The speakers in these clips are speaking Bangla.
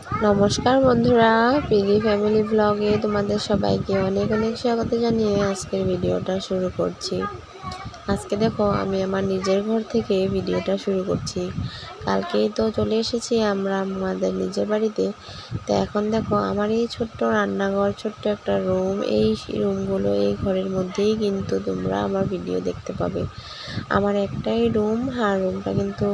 নমস্কার বন্ধুরা পিডি ফ্যামিলি ব্লগে তোমাদের সবাইকে অনেক অনেক স্বাগত জানিয়ে আজকের ভিডিওটা শুরু করছি। আজকে দেখো, আমি আমার নিজের ঘর থেকে ভিডিওটা শুরু করছি। কালকেই তো চলে এসেছি আমরা আমাদের নিজের বাড়িতে। তো এখন দেখো, আমার এই ছোট্ট রান্নাঘর, ছোট্ট একটা রুম এই রুমগুলো এই ঘরের মধ্যেই কিন্তু তোমরা আমার ভিডিও দেখতে পাবে। আমার একটাই রুম আর রুমটা কিন্তু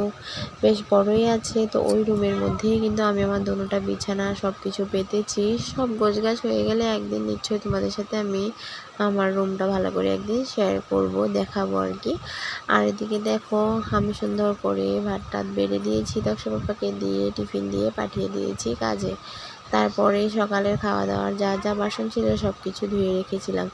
বেশ বড়ই আছে, তো ওই রুমের মধ্যেই কিন্তু আমি আমার দোনোটা বিছানা সব কিছু পেতেছি। সব গোছগাছ হয়ে গেলে একদিন নিশ্চয়ই তোমাদের সাথে আমি আমার রুমটা ভালো করে একদিন শেয়ার করব, দেখাবো আর কি। আর এদিকে দেখো, আমি সুন্দর করে ভাত টাত বেড়ে দিয়েছি দক্ষ দিয়ে টিফিন দিয়ে পাঠিয়ে দিয়েছি কাজে। তারপরে সকালের খাওয়া দাওয়ার যা যা বাসন ছিল সব কিছু ধুয়ে রেখেছিলাম।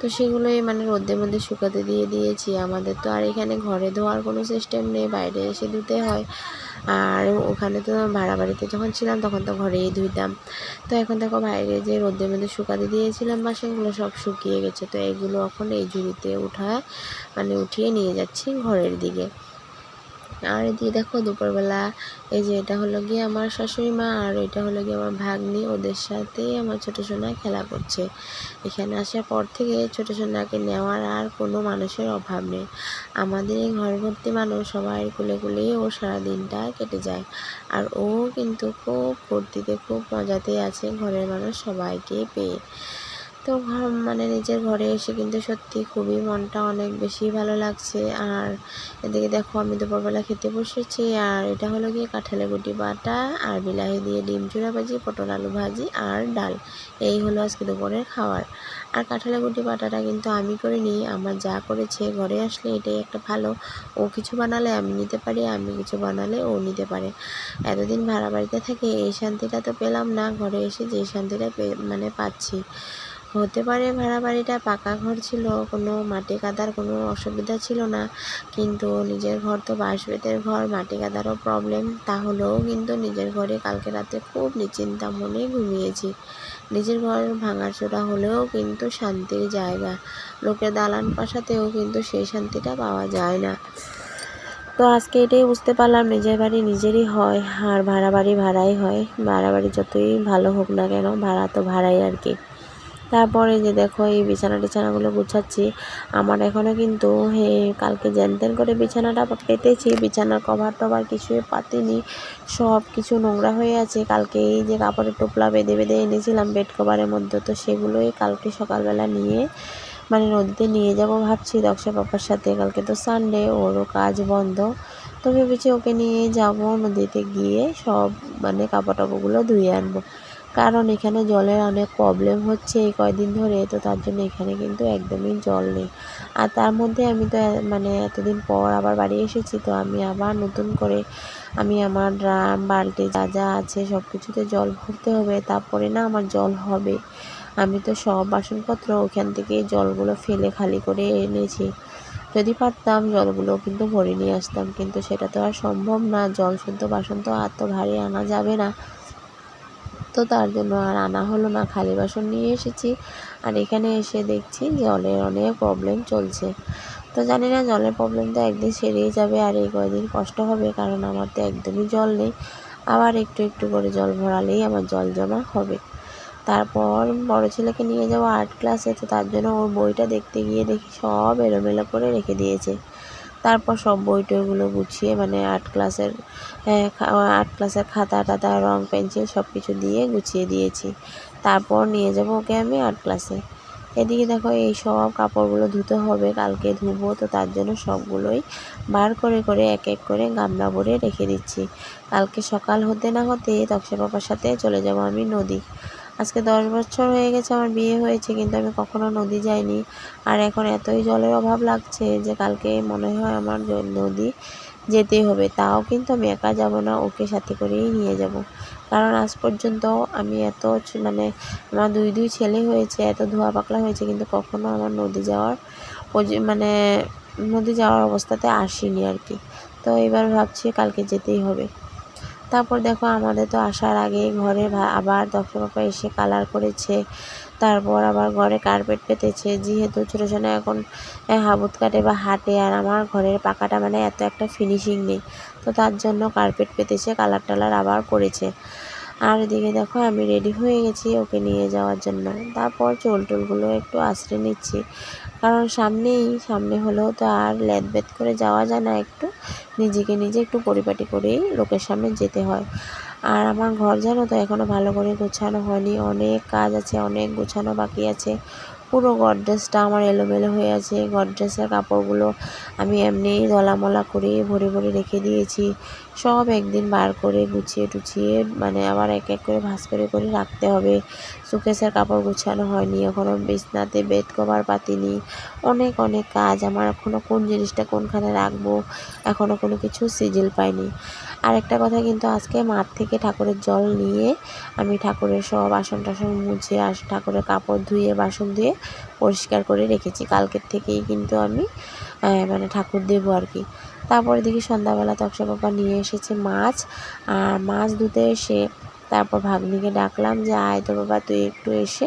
তো সেগুলোই মানে রোদের মধ্যে শুকাতে দিয়ে দিয়েছি। আমাদের তো আর এখানে ঘরে ধোয়ার কোনো সিস্টেম নেই, বাইরে এসে ধুতে হয়। আর ওখানে তো ভাড়া বাড়িতে যখন ছিলাম তখন তো ঘরেই ধুইতাম। তো এখন দেখো বাইরে যে রোদের মধ্যে শুকাতে দিয়েছিলাম বাসনগুলো সব শুকিয়ে গেছে। তো এগুলো এখন এই ঝুড়িতে উঠায় মানে উঠিয়ে নিয়ে যাচ্ছি ঘরের দিকে। আর এদিকে দেখো দুপুরবেলা, এই যে এটা হলো গিয়ে আমার শাশুড়ি মা আর এটা হলো গিয়ে আমার ভাগ্নি, ওদের সাথেই আমার ছোটো সোনা খেলা করছে। এখানে আসার পর থেকে ছোটো সোনাকে নেওয়ার আর কোনো মানুষের অভাব নেই। আমাদের এই ঘর ভর্তি মানুষ সবাই কুলে কুলেই ও সারাদিনটা কেটে যায়। আর ও কিন্তু খুব ফুর্তিতে, খুব মজাতেই আছে ঘরের মানুষ সবাইকে পেয়ে। তো মানে নিজের ঘরে এসে কিন্তু সত্যি খুবই মনটা অনেক বেশি ভালো লাগছে। আর এদিকে দেখো, আমি দুপুরবেলা খেতে বসেছি। আর এটা হলো গিয়ে কাঁঠালের গুটি বাটা, আর বিলাহি দিয়ে ডিম চূড়া ভাজি, পটল আলু ভাজি, আর ডাল। এই হলো আজকে দুপুরের খাবার। আর কাঁঠালের গুটি বাটাটা কিন্তু আমি করিনি, আমার যা করেছে ঘরে আসলে এটাই একটা ভালো। ও কিছু বানালে আমি নিতে পারি, আমি কিছু বানালে ও নিতে পারে। এতদিন ভাড়া বাড়িতে থাকে এই শান্তিটা তো পেলাম না, ঘরে এসে যে শান্তিটা মানে পাচ্ছি। হতে পারে ভাড়া বাড়িটা পাকা ঘর ছিল, কোনো মাটি কাদার কোনো অসুবিধা ছিল না, কিন্তু নিজের ঘর তো বাঁশবেতের ঘর, মাটি কাদারও প্রবলেম তাহলেও কিন্তু নিজের ঘরে কালকে রাতে খুব নিশ্চিন্তা মনে ঘুমিয়েছি। নিজের ঘর ভাঙাচোরা হলেও কিন্তু শান্তির জায়গা লোকের দালান পাশাতেও কিন্তু সেই শান্তিটা পাওয়া যায় না। তো আজকে এটাই বুঝতে পারলাম, নিজের বাড়ি নিজেরই হয়, আর ভাড়া বাড়ি ভাড়াই হয় ভাড়া বাড়ি যতই ভালো হোক না কেন, ভাড়া তো ভাড়াই আর কি। তারপরে যে দেখো এই বিছানা টিছানাগুলো গুছাচ্ছি, আমার এখনও কিন্তু হে, কালকে জ্যান করে বিছানাটা পেতেছি, বিছানার কভার টভার কিছুই পাতিনি সব কিছু নোংরা হয়ে আছে, কালকে এই যে কাপড়ের টোপলা বেঁধে বেঁধে এনেছিলাম বেড কভারের মধ্যে, তো সেগুলোই কালকে সকালবেলা নিয়ে মানে নদীতে নিয়ে যাব ভাবছি, দক্ষা পাপার সাথে, কালকে তো সানডে ওরও কাজ বন্ধ, তো ভেবেছি ওকে নিয়ে যাব নদীতে গিয়ে সব মানে কাপড় টাপড়গুলো ধুয়ে আনব। কারণ এখানে জলের অনেক প্রবলেম হচ্ছে এই কয়দিন ধরে, তো তার জন্য এখানে কিন্তু একদমই জল নেই। আর তার মধ্যে আমি তো মানে এতদিন পর আবার বাড়ি এসেছি, তো আমি আবার নতুন করে আমি আমার ড্রাম, বালতি যা যা আছে সব কিছুতে জল ভরতে হবে, তারপরে না আমার জল হবে। আমি তো সব বাসনপত্র ওখান থেকে জলগুলো ফেলে খালি করে এনেছি। যদি পারতাম জলগুলো কিন্তু ভরে নিয়ে আসতাম, কিন্তু সেটা তো আর সম্ভব না, জল শুদ্ধ বাসন তো আর তো ভারী আনা যাবে না। তো তার জন্য আর আনা হলো না। খালি বাসন নিয়ে এসেছি। আর এখানে এসে দেখছি জলের অনেক প্রবলেম চলছে। তো জানি না, জলের প্রবলেম তো একদিন সেরেই যাবে আর এই কয়দিন কষ্ট হবে, কারণ আমার তো একদমই জল নেই। আবার একটু একটু করে জল ভরালেই আমার জল জমা হবে। তারপর বড় ছেলেকে নিয়ে যাব আর্ট ক্লাসে তো তার জন্য ওর বইটা দেখতে গিয়ে দেখি সব এলোমেলো করে রেখে দিয়েছে। তারপর সব বই টইগুলো গুছিয়ে মানে আর্ট ক্লাসের আর্ট ক্লাসের খাতা টাতা, রং, পেন্সিল সব কিছু দিয়ে গুছিয়ে দিয়েছি। তারপর নিয়ে যাব ওকে আমি আর্ট ক্লাসে। এদিকে দেখো এই সব কাপড়গুলো ধুতে হবে, কালকে ধুবো, তো তার জন্য সবগুলোই বার করে করে এক এক করে গামলা ভরে রেখে দিচ্ছি। কালকে সকাল হতে না হতে তক্সা পাপার সাথে চলে যাব আমি নদী। আজকে দশ বছর হয়ে গেছে আমার বিয়ে হয়েছে, কিন্তু আমি কখনো নদী যাইনি। আর এখন এতই জলের অভাব লাগছে যে কালকে মনে হয় আমার নদী যেতেই হবে। তাও কিন্তু আমি একা যাব না, ওকে সাথে করেই নিয়ে যাব। কারণ আজ পর্যন্ত আমি এত মানে আমার দুই দুই ছেলে হয়েছে, এত ধোয়া পাকলা হয়েছে, কিন্তু কখনো আমার নদী যাওয়ার মানে নদী যাওয়ার অবস্থাতে আসিনি আর কি। তো এবার ভাবছি কালকে যেতেই হবে। তারপর দেখো আমাদের তো আসার আগে ঘরে আবার দক্ষ বাবা এসে কালার করেছে। তারপর আবার ঘরে কার্পেট পেতেছে। যেহেতু ছোটো ছোটো এখন হাবুত কাটে বা হাটে, আর আমার ঘরের পাকাটা মানে এত একটা ফিনিশিং নেই। তো তার জন্য কার্পেট পেতেছে কালার টালার আবার করেছে। আর এদিকে দেখো, আমি রেডি হয়ে গেছি ওকে নিয়ে যাওয়ার জন্য। তারপর চোল টোলগুলো একটু আশ্রয় নিচ্ছি। কারণ সামনেই, সামনে হলেও তো আর লেদ বেদ করে যাওয়া যায় না একটু। নিজেকে নিজে একটু পরিপাটি করেই লোকের সামনে যেতে হয়। আর আমার ঘর জানো তো এখনও ভালো করে গোছানো হয়নি। অনেক কাজ আছে, অনেক গোছানো বাকি আছে। পুরো গডরেজটা আমার এলোমেলো হয়ে আছে। গডরেজের কাপড়গুলো আমি এমনিই দলামলা করে ভরে ভরে রেখে দিয়েছি। সব একদিন বার করে গুছিয়ে টুছিয়ে মানে আবার এক এক করে ভাস করে করে রাখতে হবে। সুকেশের কাপড় গুছানো হয়নি এখনও বিছনাতে বেড কভার পাতিনি অনেক অনেক কাজ। আমার এখনও কোন জিনিসটা কোনখানে রাখব এখনও কোনো কিছু সিজিল পাইনি। আরেকটা কথা কিন্তু আজকে মাঠ থেকে ঠাকুরের জল নিয়ে আমি ঠাকুরের সব বাসন টাসন মুছে আস ঠাকুরের কাপড় ধুয়ে, বাসন ধুয়ে পরিষ্কার করে রেখেছি। কালকের থেকেই কিন্তু আমি মানে ঠাকুর দেবো আর কি। তারপরে দেখি সন্ধ্যাবেলা তক্সা বাবা নিয়ে এসেছে মাছ, আর মাছ ধুতে এসে তারপর ভাগ্নিকে ডাকলাম যে, আয় তো বাবা, তুই একটু এসে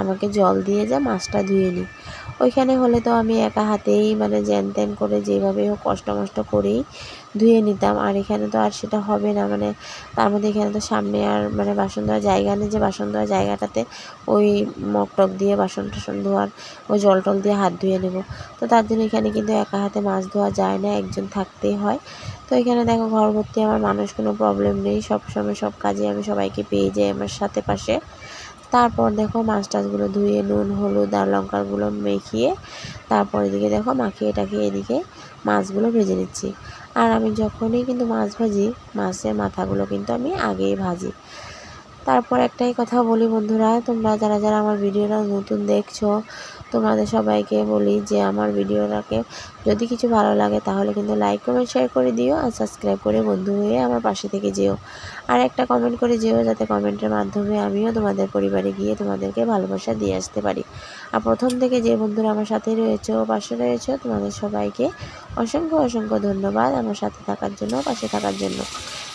আমাকে জল দিয়ে যা, মাছটা ধুয়ে নিই ওইখানে হলে তো আমি একা হাতেই মানে জ্যান ত্যান করে যেভাবে হোক কষ্ট মষ্ট করেই ধুয়ে নিতাম। আর এখানে তো আর সেটা হবে না মানে তার মধ্যে এখানে তো সামনে আর মানে বাসন ধোয়ার জায়গা নেই। যে বাসন ধোয়ার জায়গাটাতে ওই মগ টক দিয়ে বাসন টাসন ধোয়ার, ওই জল টল দিয়ে হাত ধুয়ে নেব। তো তার জন্য এখানে কিন্তু একা হাতে মাছ ধোয়া যায় না, একজন থাকতেই হয়। তো এখানে দেখো ঘর ভর্তি আমার মানুষ কোনো প্রবলেম নেই। সব সময় সব কাজে আমি সবাইকে পেয়ে যাই আমার সাথে পাশে। তারপর দেখো মাছ টাছগুলো ধুয়ে নুন, হলুদ আর লঙ্কারগুলো মেখিয়ে তারপর এদিকে দেখো মাখিয়ে টাখিয়ে এদিকে মাছগুলো ভেজে নিচ্ছি। আর আমি যখনই কিন্তু মাছ ভাজি, মাছের মাথাগুলো কিন্তু আমি আগেই ভাজি। তারপর একটাই কথা বলি বন্ধুরা, তোমরা যারা যারা আমার ভিডিওটা নতুন দেখছ তোমাদের সবাইকে বলি যে আমার ভিডিওটাকে যদি কিছু ভালো লাগে তাহলে কিন্তু লাইক কমেন্ট শেয়ার করে দিও আর সাবস্ক্রাইব করে বন্ধু হয়ে আমার পাশে থেকে যেও। আর একটা কমেন্ট করে যেও যাতে কমেন্টের মাধ্যমে আমিও তোমাদের পরিবারে গিয়ে তোমাদেরকে ভালোবাসা দিয়ে আসতে পারি। আর প্রথম থেকে যে বন্ধুরা আমার সাথে রয়েছে ও পাশে রয়েছে, তোমাদের সবাইকে অসংখ্য অসংখ্য ধন্যবাদ আমার সাথে থাকার জন্য, পাশে থাকার জন্য।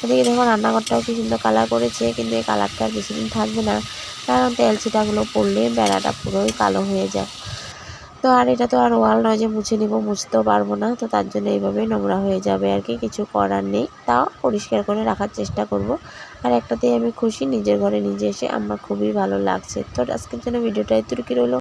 এদিকে দেখো রান্নাঘরটাও কি সুন্দর কালার করেছে, কিন্তু এই কালারটা বেশি দিন থাকবে না। কারণ তেল ছিটাগুলো পড়লে বেড়াটা পুরোই কালো হয়ে যায়। তো আর এটা তো আর ওয়াল নয় যে মুছে নিব, মুছতেও পারব না। তো তার জন্য এইভাবে নোংরা হয়ে যাবে আর কি, কিছু করার নেই। তাও পরিষ্কার করে রাখার চেষ্টা করব। আর একটাতেই আমি খুশি, নিজের ঘরে নিজে এসে আমার খুবই ভালো লাগছে। তো আজকের জন্য ভিডিওটা এতটুকু রইল।